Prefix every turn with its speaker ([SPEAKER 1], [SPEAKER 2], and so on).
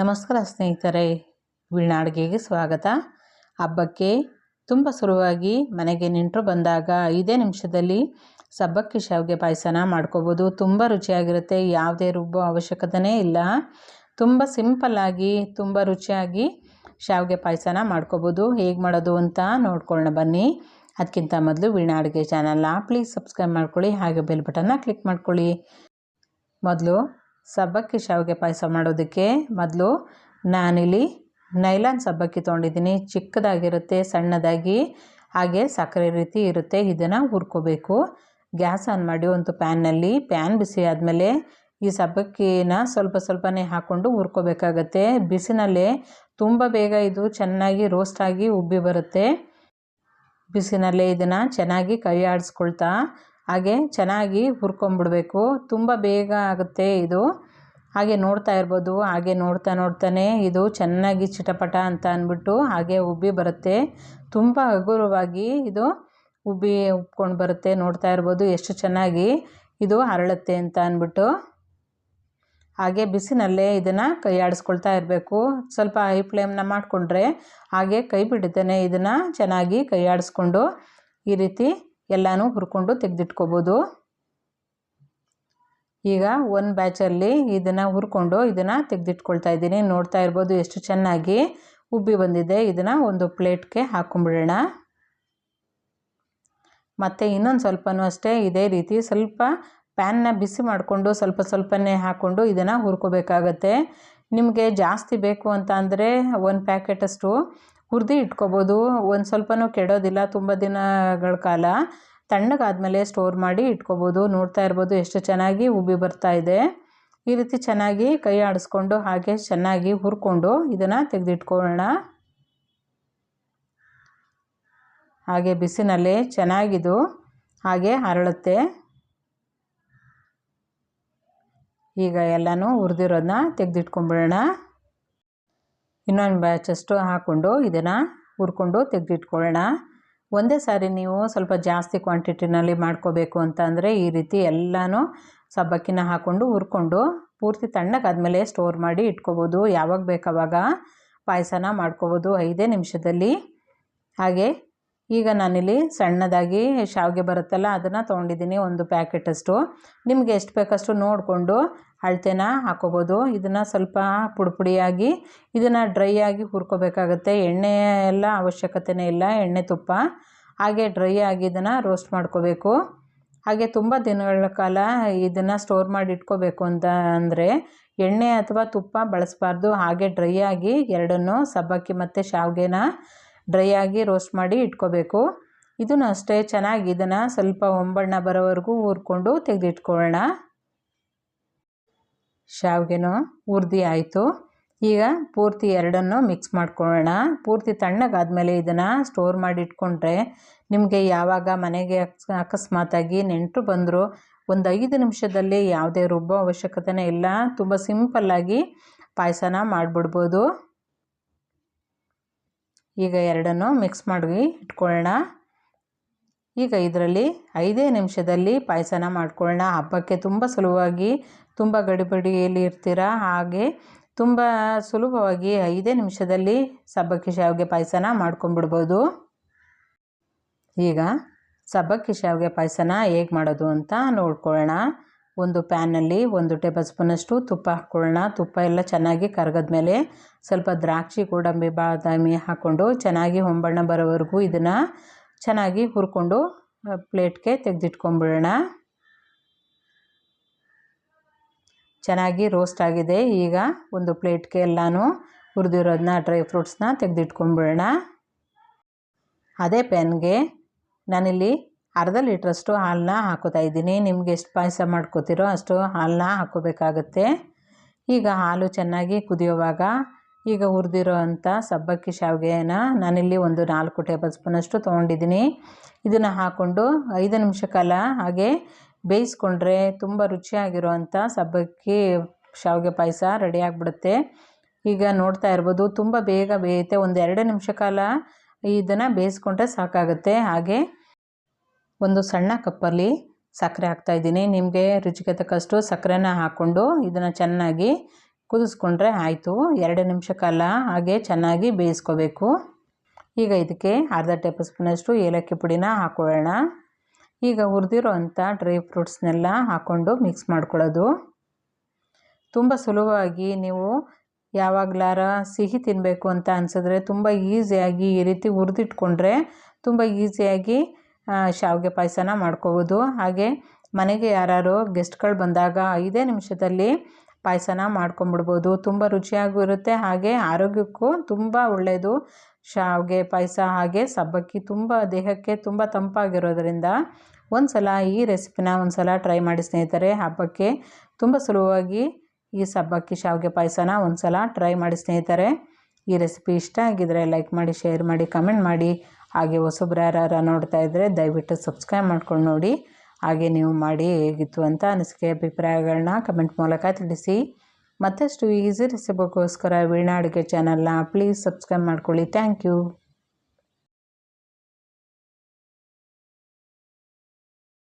[SPEAKER 1] ನಮಸ್ಕಾರ ಸ್ನೇಹಿತರೆ ವೀಣಾ ಅಡುಗೆಗೆ ಸ್ವಾಗತ. ಹಬ್ಬಕ್ಕೆ ತುಂಬ ಸುಲಭವಾಗಿ ಮನೆಗೆ ನೆಂಟರು ಬಂದಾಗ ಐದೇ ನಿಮಿಷದಲ್ಲಿ ಸಬ್ಬಕ್ಕಿ ಶಾವಿಗೆ ಪಾಯಸನ ಮಾಡ್ಕೋಬೋದು. ತುಂಬ ರುಚಿಯಾಗಿರುತ್ತೆ, ಯಾವುದೇ ರುಬ್ಬೋ ಅವಶ್ಯಕತೆಯೇ ಇಲ್ಲ. ತುಂಬ ಸಿಂಪಲ್ಲಾಗಿ ತುಂಬ ರುಚಿಯಾಗಿ ಶಾವಿಗೆ ಪಾಯಸನ ಮಾಡ್ಕೋಬೋದು. ಹೇಗೆ ಮಾಡೋದು ಅಂತ ನೋಡ್ಕೊಳ್ಳೋಣ ಬನ್ನಿ. ಅದಕ್ಕಿಂತ ಮೊದಲು ವೀಣಾ ಅಡುಗೆ ಚಾನಲ್ನ ಪ್ಲೀಸ್ ಸಬ್ಸ್ಕ್ರೈಬ್ ಮಾಡ್ಕೊಳ್ಳಿ, ಹಾಗೆ ಬೆಲ್ ಬಟನ್ನ ಕ್ಲಿಕ್ ಮಾಡ್ಕೊಳ್ಳಿ. ಮೊದಲು ಸಬ್ಬಕ್ಕಿ ಶಾವಿಗೆ ಪಾಯಸ ಮಾಡೋದಕ್ಕೆ ಮೊದಲು ನಾನಿಲ್ಲಿ ನೈಲಾನ್ ಸಬ್ಬಕ್ಕಿ ತೊಗೊಂಡಿದ್ದೀನಿ. ಚಿಕ್ಕದಾಗಿರುತ್ತೆ, ಸಣ್ಣದಾಗಿ, ಹಾಗೆ ಸಕ್ಕರೆ ರೀತಿ ಇರುತ್ತೆ. ಇದನ್ನು ಹುರ್ಕೋಬೇಕು. ಗ್ಯಾಸ್ ಆನ್ ಮಾಡಿ ಒಂದು ಪ್ಯಾನ್ನಲ್ಲಿ, ಪ್ಯಾನ್ ಬಿಸಿ ಆದಮೇಲೆ ಈ ಸಬ್ಬಕ್ಕಿನ ಸ್ವಲ್ಪ ಸ್ವಲ್ಪನೇ ಹಾಕ್ಕೊಂಡು ಹುರ್ಕೋಬೇಕಾಗತ್ತೆ. ಬಿಸಿನಲ್ಲೇ ತುಂಬ ಬೇಗ ಇದು ಚೆನ್ನಾಗಿ ರೋಸ್ಟ್ ಆಗಿ ಉಬ್ಬಿ ಬರುತ್ತೆ. ಬಿಸಿನಲ್ಲೇ ಇದನ್ನು ಚೆನ್ನಾಗಿ ಕೈ ಆಡಿಸ್ಕೊಳ್ತಾ ಹಾಗೆ ಚೆನ್ನಾಗಿ ಹುರ್ಕೊಂಬಿಡಬೇಕು. ತುಂಬ ಬೇಗ ಆಗುತ್ತೆ ಇದು. ಹಾಗೆ ನೋಡ್ತಾ ಇರ್ಬೋದು, ಹಾಗೆ ನೋಡ್ತಾ ನೋಡ್ತಾನೆ ಇದು ಚೆನ್ನಾಗಿ ಚಿಟಪಟ ಅಂತ ಅಂದ್ಬಿಟ್ಟು ಹಾಗೆ ಉಬ್ಬಿ ಬರುತ್ತೆ. ತುಂಬ ಹಗುರವಾಗಿ ಇದು ಉಬ್ಬಿ, ಉಬ್ಕೊಂಡು ಬರುತ್ತೆ. ನೋಡ್ತಾ ಇರ್ಬೋದು ಎಷ್ಟು ಚೆನ್ನಾಗಿ ಇದು ಅರಳುತ್ತೆ ಅಂತ ಅಂದ್ಬಿಟ್ಟು. ಹಾಗೆ ಬಿಸಿನಲ್ಲೇ ಇದನ್ನು ಕೈ ಆಡಿಸ್ಕೊಳ್ತಾ ಇರಬೇಕು. ಸ್ವಲ್ಪ ಹೈ ಫ್ಲೇಮ್ನ ಮಾಡಿಕೊಂಡ್ರೆ ಹಾಗೆ ಕೈ ಬಿಡುತ್ತೇನೆ ಇದನ್ನು ಚೆನ್ನಾಗಿ ಕೈ ಆಡಿಸ್ಕೊಂಡು ಈ ರೀತಿ ಎಲ್ಲನೂ ಹುರ್ಕೊಂಡು ತೆಗೆದಿಟ್ಕೋಬೋದು. ಈಗ ಒಂದು ಬ್ಯಾಚಲ್ಲಿ ಇದನ್ನು ಹುರ್ಕೊಂಡು ಇದನ್ನು ತೆಗೆದಿಟ್ಕೊಳ್ತಾ ಇದ್ದೀನಿ. ನೋಡ್ತಾ ಇರ್ಬೋದು ಎಷ್ಟು ಚೆನ್ನಾಗಿ ಉಬ್ಬಿ ಬಂದಿದೆ. ಇದನ್ನು ಒಂದು ಪ್ಲೇಟ್ಗೆ ಹಾಕ್ಕೊಂಬಿಡೋಣ ಮತ್ತು ಇನ್ನೊಂದು ಸ್ವಲ್ಪನೂ ಅಷ್ಟೇ ಇದೇ ರೀತಿ ಸ್ವಲ್ಪ ಪ್ಯಾನ್ನ ಬಿಸಿ ಮಾಡಿಕೊಂಡು ಸ್ವಲ್ಪ ಸ್ವಲ್ಪನೇ ಹಾಕ್ಕೊಂಡು ಇದನ್ನು ಹುರ್ಕೋಬೇಕಾಗತ್ತೆ. ನಿಮಗೆ ಜಾಸ್ತಿ ಬೇಕು ಅಂತ ಅಂದರೆ ಒಂದು ಪ್ಯಾಕೆಟಷ್ಟು ಹುರಿದು ಇಟ್ಕೋಬೋದು. ಒಂದು ಸ್ವಲ್ಪನೂ ಕೆಡೋದಿಲ್ಲ. ತುಂಬ ದಿನಗಳ ಕಾಲ ತಣ್ಣಗಾದಮೇಲೆ ಸ್ಟೋರ್ ಮಾಡಿ ಇಟ್ಕೋಬೋದು. ನೋಡ್ತಾ ಇರ್ಬೋದು ಎಷ್ಟು ಚೆನ್ನಾಗಿ ಉಬ್ಬಿ ಬರ್ತಾ ಇದೆ. ಈ ರೀತಿ ಚೆನ್ನಾಗಿ ಕೈ ಆಡಿಸ್ಕೊಂಡು ಹಾಗೆ ಚೆನ್ನಾಗಿ ಹುರ್ಕೊಂಡು ಇದನ್ನು ತೆಗೆದಿಟ್ಕೊಳ್ಳೋಣ. ಹಾಗೆ ಬಿಸಿನಲ್ಲೇ ಚೆನ್ನಾಗಿದು ಹಾಗೆ ಹರಳುತ್ತೆ ಈಗ ಎಲ್ಲನೂ ಹುರಿದಿರೋದನ್ನ ತೆಗೆದಿಟ್ಕೊಂಬಿಡೋಣ. ಇನ್ನೊಂದು ಬ್ಯಾಚಷ್ಟು ಹಾಕ್ಕೊಂಡು ಇದನ್ನು ಹುರ್ಕೊಂಡು ತೆಗೆದಿಟ್ಕೊಳ್ಳೋಣ. ಒಂದೇ ಸಾರಿ ನೀವು ಸ್ವಲ್ಪ ಜಾಸ್ತಿ ಕ್ವಾಂಟಿಟಿನಲ್ಲಿ ಮಾಡ್ಕೋಬೇಕು ಅಂತ ಅಂದರೆ ಈ ರೀತಿ ಎಲ್ಲನೂ ಸಬ್ಬಕ್ಕಿನ ಹಾಕ್ಕೊಂಡು ಹುರ್ಕೊಂಡು ಪೂರ್ತಿ ತಣ್ಣಗಾದ್ಮೇಲೆ ಸ್ಟೋರ್ ಮಾಡಿ ಇಟ್ಕೋಬೋದು. ಯಾವಾಗ ಬೇಕಾವಾಗ ಪಾಯಸನ ಮಾಡ್ಕೋಬೋದು ಐದೇ ನಿಮಿಷದಲ್ಲಿ. ಹಾಗೆ ಈಗ ನಾನಿಲ್ಲಿ ಸಣ್ಣದಾಗಿ ಶಾವಿಗೆ ಬರುತ್ತಲ್ಲ, ಅದನ್ನು ತೊಗೊಂಡಿದ್ದೀನಿ. ಒಂದು ಪ್ಯಾಕೆಟಷ್ಟು ನಿಮಗೆ ಎಷ್ಟು ಬೇಕಷ್ಟು ನೋಡಿಕೊಂಡು ಅಳತೆನ ಹಾಕೋಬೋದು. ಇದನ್ನು ಸ್ವಲ್ಪ ಪುಡಿ ಪುಡಿಯಾಗಿ ಇದನ್ನು ಡ್ರೈ ಆಗಿ ಹುರ್ಕೋಬೇಕಾಗತ್ತೆ. ಎಣ್ಣೆ ಎಲ್ಲ ಅವಶ್ಯಕತೆನೇ ಇಲ್ಲ. ಎಣ್ಣೆ ತುಪ್ಪ. ಹಾಗೆ ಡ್ರೈ ಆಗಿ ಇದನ್ನು ರೋಸ್ಟ್ ಮಾಡ್ಕೋಬೇಕು. ಹಾಗೆ ತುಂಬ ದಿನಗಳ ಕಾಲ ಇದನ್ನು ಸ್ಟೋರ್ ಮಾಡಿ ಇಟ್ಕೋಬೇಕು ಅಂತ ಅಂದರೆ, ಎಣ್ಣೆ ಅಥವಾ ತುಪ್ಪ ಬಳಸಬಾರ್ದು. ಹಾಗೆ ಡ್ರೈ ಆಗಿ ಎರಡನ್ನೂ ಸಬ್ಬಕ್ಕಿ ಮತ್ತು ಶಾವಿಗೆನ ಡ್ರೈ ಆಗಿ ರೋಸ್ಟ್ ಮಾಡಿ ಇಟ್ಕೋಬೇಕು. ಇದನ್ನು ಅಷ್ಟೇ ಚೆನ್ನಾಗಿ ಇದನ್ನು ಸ್ವಲ್ಪ ಒಂಬಣ್ಣ ಬರೋವರೆಗೂ ಊರ್ಕೊಂಡು ತೆಗೆದಿಟ್ಕೊಳ್ಳೋಣ. ಶಾವಿಗೆನೂ ಹುರ್ದಿ ಆಯಿತು. ಈಗ ಪೂರ್ತಿ ಎರಡನ್ನು ಮಿಕ್ಸ್ ಮಾಡ್ಕೊಳ್ಳೋಣ. ಪೂರ್ತಿ ತಣ್ಣಗಾದ್ಮೇಲೆ ಇದನ್ನು ಸ್ಟೋರ್ ಮಾಡಿ ಇಟ್ಕೊಂಡ್ರೆ ನಿಮಗೆ ಯಾವಾಗ ಮನೆಗೆ ಅಕಸ್ಮಾತಾಗಿ ನೆಂಟರು ಬಂದರೂ ಒಂದು ಐದು ನಿಮಿಷದಲ್ಲಿ ಯಾವುದೇ ರುಬ್ಬೋ ಅವಶ್ಯಕತೆನೇ ಇಲ್ಲ. ತುಂಬ ಸಿಂಪಲ್ಲಾಗಿ ಪಾಯಸನ ಮಾಡಿಬಿಡ್ಬೋದು. ಈಗ ಎರಡನ್ನು ಮಿಕ್ಸ್ ಮಾಡಿ ಇಟ್ಕೊಳ್ಳೋಣ ಈಗ ಇದರಲ್ಲಿ ಐದೇ ನಿಮಿಷದಲ್ಲಿ ಪಾಯಸನ ಮಾಡ್ಕೊಳ್ಳೋಣ ಹಬ್ಬಕ್ಕೆ ತುಂಬ ಸುಲಭವಾಗಿ, ತುಂಬ ಗಡಿಬಿಡಿಯಲ್ಲಿ ಇರ್ತೀರ ಹಾಗೆ ತುಂಬ ಸುಲಭವಾಗಿ ಐದೇ ನಿಮಿಷದಲ್ಲಿ ಸಬ್ಬಕ್ಕಿ ಶಾವಿಗೆ ಪಾಯಸನ ಮಾಡ್ಕೊಂಡ್ಬಿಡ್ಬೋದು. ಈಗ ಸಬ್ಬಕ್ಕಿ ಶಾವಿಗೆ ಪಾಯಸನ ಹೇಗೆ ಮಾಡೋದು ಅಂತ ನೋಡ್ಕೊಳ್ಳೋಣ ಒಂದು ಪ್ಯಾನಲ್ಲಿ ಒಂದು ಟೇಬಲ್ ಸ್ಪೂನಷ್ಟು ತುಪ್ಪ ಹಾಕ್ಕೊಳ್ಳೋಣ. ತುಪ್ಪ ಎಲ್ಲ ಚೆನ್ನಾಗಿ ಕರಗದ್ಮೇಲೆ ಸ್ವಲ್ಪ ದ್ರಾಕ್ಷಿ, ಗೋಡಂಬಿ, ಬಾದಾಮಿ ಹಾಕ್ಕೊಂಡು ಚೆನ್ನಾಗಿ ಹೊಂಬಣ್ಣ ಬರೋವರೆಗೂ ಇದನ್ನು ಚೆನ್ನಾಗಿ ಹುರ್ಕೊಂಡು ಪ್ಲೇಟ್ಗೆ ತೆಗೆದಿಟ್ಕೊಂಬಿಡೋಣ. ಚೆನ್ನಾಗಿ ರೋಸ್ಟ್ ಆಗಿದೆ. ಈಗ ಒಂದು ಪ್ಲೇಟ್ಗೆ ಎಲ್ಲನೂ ಹುರಿದಿರೋದನ್ನ ಡ್ರೈ ಫ್ರೂಟ್ಸ್ನ ತೆಗೆದಿಟ್ಕೊಂಬಿಡೋಣ. ಅದೇ ಪ್ಯಾನ್ಗೆ ನಾನಿಲ್ಲಿ ಅರ್ಧ ಲೀಟ್ರಷ್ಟು ಹಾಲನ್ನ ಹಾಕೋತಾ ಇದ್ದೀನಿ. ನಿಮ್ಗೆ ಎಷ್ಟು ಪಾಯಸ ಮಾಡ್ಕೋತಿರೋ ಅಷ್ಟು ಹಾಲನ್ನ ಹಾಕೋಬೇಕಾಗತ್ತೆ. ಈಗ ಹಾಲು ಚೆನ್ನಾಗಿ ಕುದಿಯೋವಾಗ ಈಗ ಹುರಿದಿರೋ ಅಂಥ ಸಬ್ಬಕ್ಕಿ ಶಾವಿಗೆನ ನಾನಿಲ್ಲಿ ಒಂದು ನಾಲ್ಕು ಟೇಬಲ್ ಸ್ಪೂನಷ್ಟು ತೊಗೊಂಡಿದ್ದೀನಿ. ಇದನ್ನು ಹಾಕ್ಕೊಂಡು ಐದು ನಿಮಿಷ ಕಾಲ ಹಾಗೆ ಬೇಯಿಸ್ಕೊಂಡ್ರೆ ತುಂಬ ರುಚಿಯಾಗಿರುವಂಥ ಸಬ್ಬಕ್ಕಿ ಶಾವಿಗೆ ಪಾಯಸ ರೆಡಿ ಆಗಿಬಿಡುತ್ತೆ. ಈಗ ನೋಡ್ತಾ ಇರ್ಬೋದು, ತುಂಬ ಬೇಗ ಬೇಯುತ್ತೆ. ಒಂದು ಎರಡು ನಿಮಿಷ ಕಾಲ ಇದನ್ನು ಬೇಯಿಸ್ಕೊಂಡ್ರೆ ಸಾಕಾಗುತ್ತೆ. ಹಾಗೆ ಒಂದು ಸಣ್ಣ ಕಪ್ಪಲ್ಲಿ ಸಕ್ಕರೆ ಹಾಕ್ತಾಯಿದ್ದೀನಿ ನಿಮಗೆ ರುಚಿಗೆ ತಕ್ಕಷ್ಟು ಸಕ್ಕರೆನ ಹಾಕ್ಕೊಂಡು ಇದನ್ನು ಚೆನ್ನಾಗಿ ಕುದಿಸ್ಕೊಂಡ್ರೆ ಆಯಿತು. ಎರಡು ನಿಮಿಷ ಕಾಲ ಹಾಗೆ ಚೆನ್ನಾಗಿ ಬೇಯಿಸ್ಕೋಬೇಕು. ಈಗ ಇದಕ್ಕೆ ಅರ್ಧ ಟೇಬಲ್ ಸ್ಪೂನಷ್ಟು ಏಲಕ್ಕಿ ಪುಡಿನ ಹಾಕ್ಕೊಳ್ಳೋಣ ಈಗ ಹುರಿದಿರೋ ಅಂಥ ಡ್ರೈ ಫ್ರೂಟ್ಸ್ನೆಲ್ಲ ಹಾಕ್ಕೊಂಡು ಮಿಕ್ಸ್ ಮಾಡ್ಕೊಳ್ಳೋದು. ತುಂಬ ಸುಲಭವಾಗಿ ನೀವು ಯಾವಾಗಲಾರ ಸಿಹಿ ತಿನ್ನಬೇಕು ಅಂತ ಅನಿಸಿದ್ರೆ ತುಂಬ ಈಸಿಯಾಗಿ ಈ ರೀತಿ ಹುರಿದಿಟ್ಕೊಂಡ್ರೆ ತುಂಬ ಈಸಿಯಾಗಿ ಶಾವಿಗೆ ಪಾಯಸನ ಮಾಡ್ಕೋಬೋದು. ಹಾಗೆ ಮನೆಗೆ ಯಾರು ಗೆಸ್ಟ್ಗಳು ಬಂದಾಗ ಐದೇ ನಿಮಿಷದಲ್ಲಿ ಪಾಯಸನ ಮಾಡ್ಕೊಂಬಿಡ್ಬೋದು. ತುಂಬ ರುಚಿಯಾಗೂ ಇರುತ್ತೆ ಹಾಗೆ ಆರೋಗ್ಯಕ್ಕೂ ತುಂಬ ಒಳ್ಳೆಯದು ಶಾವಿಗೆ ಪಾಯಸ ಹಾಗೆ ಸಬ್ಬಕ್ಕಿ ತುಂಬ ದೇಹಕ್ಕೆ ತುಂಬ ತಂಪಾಗಿರೋದ್ರಿಂದ ಒಂದು ಸಲ ಈ ರೆಸಿಪಿನ ಒಂದು ಸಲ ಟ್ರೈ ಮಾಡಿ ಸ್ನೇಹಿತರೆ. ಹಬ್ಬಕ್ಕೆ ತುಂಬ ಸುಲಭವಾಗಿ ಈ ಸಬ್ಬಕ್ಕಿ, ಶಾವಿಗೆ ಪಾಯಸನ ಒಂದು ಸಲ ಟ್ರೈ ಮಾಡಿ ಸ್ನೇಹಿತರೆ. ಈ ರೆಸಿಪಿ ಇಷ್ಟ ಆಗಿದ್ದರೆ ಲೈಕ್ ಮಾಡಿ, ಶೇರ್ ಮಾಡಿ, ಕಮೆಂಟ್ ಮಾಡಿ. ಹಾಗೆ ಹೊಸಬ್ರು ಯಾರು ನೋಡ್ತಾ ಇದ್ದರೆ ದಯವಿಟ್ಟು ಸಬ್ಸ್ಕ್ರೈಬ್ ಮಾಡ್ಕೊಂಡು ನೋಡಿ. ಹಾಗೆ ನೀವು ಮಾಡಿ ಹೇಗಿತ್ತು ಅಂತ ಅನಿಸಿಕೆ ಅಭಿಪ್ರಾಯಗಳನ್ನ ಕಮೆಂಟ್ ಮೂಲಕ ತಿಳಿಸಿ. ಮತ್ತಷ್ಟು ಈಸಿ ರೆಸಿಪಿಗೋಸ್ಕರ ವೀಣಾ ಅಡುಗೆ ಚಾನಲ್ನ ಪ್ಲೀಸ್ ಸಬ್ಸ್ಕ್ರೈಬ್ ಮಾಡ್ಕೊಳ್ಳಿ. Thank you